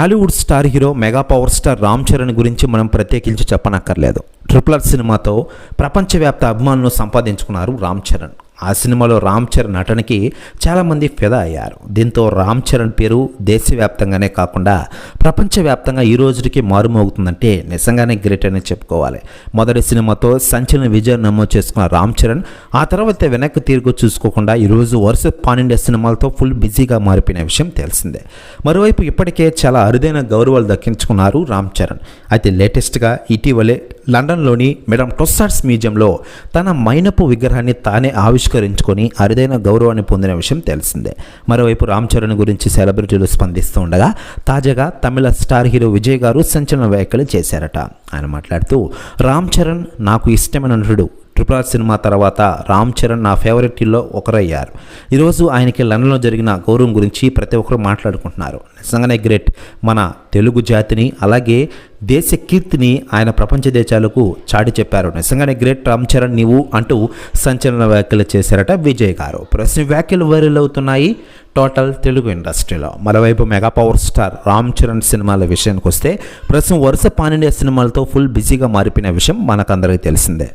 Tollywood star hero mega power star Ram Charan గురించి మనం ప్రత్యేకించి చెప్పనక్కర్లేదు. ట్రిపుల్ ఆర్ సినిమాతో ప్రపంచవ్యాప్త అభిమానులు సంపాదించుకున్నారు రామ్ చరణ్. ఆ సినిమాలో రామ్ చరణ్ నటనకి చాలామంది ఫిదా అయ్యారు. దీంతో రామ్ చరణ్ పేరు దేశవ్యాప్తంగానే కాకుండా ప్రపంచవ్యాప్తంగా ఈ రోజుకి మారుమోగుతుందంటే నిజంగానే గ్రేట్ అని చెప్పుకోవాలి. మొదటి సినిమాతో సంచలన విజయం నమోదు చేసుకున్న రామ్ చరణ్ ఆ తర్వాత వెనక్కి తిరిగి చూసుకోకుండా ఈరోజు వరుస పానిండే సినిమాలతో ఫుల్ బిజీగా మారిపోయిన విషయం తెలిసిందే. మరోవైపు ఇప్పటికే చాలా అరుదైన గౌరవాలు దక్కించుకున్నారు రామ్ చరణ్. అయితే లేటెస్ట్గా ఇటీవలే లండన్లోని మేడం టొస్సార్ట్స్ మ్యూజియంలో తన మైనపు విగ్రహాన్ని తానే పురస్కరించుకొని అరుదైన గౌరవాన్ని పొందిన విషయం తెలిసిందే. మరోవైపు రామ్ చరణ్ గురించి సెలబ్రిటీలు స్పందిస్తూ ఉండగా తాజాగా తమిళ స్టార్ హీరో విజయ్ గారు సంచలన వ్యాఖ్యలు చేశారట. ఆయన మాట్లాడుతూ రామ్ చరణ్ నాకు ఇష్టమైన నటుడు. ట్రిపుల్ ఆర్ సినిమా తర్వాత రామ్ చరణ్ నా ఫేవరెట్లో ఒకరయ్యారు. ఈరోజు ఆయనకి లండన్లో జరిగిన గౌరవం గురించి ప్రతి ఒక్కరు మాట్లాడుకుంటున్నారు. నిజంగానే గ్రేట్. మన తెలుగు జాతిని అలాగే దేశ కీర్తిని ఆయన ప్రపంచ దేశాలకు చాటి చెప్పారు. నిజంగానే గ్రేట్ రామ్ చరణ్ నీవు అంటూ సంచలన వ్యాఖ్యలు చేశారట విజయ్ గారు. ప్రస్తుతం వ్యాఖ్యలు వైరల్ అవుతున్నాయి టోటల్ తెలుగు ఇండస్ట్రీలో. మరోవైపు mega power star Ram Charan సినిమాల విషయానికి వస్తే ప్రస్తుతం వరుస పానిండియా సినిమాలతో ఫుల్ బిజీగా మారిపోయిన విషయం మనకందరికీ తెలిసిందే.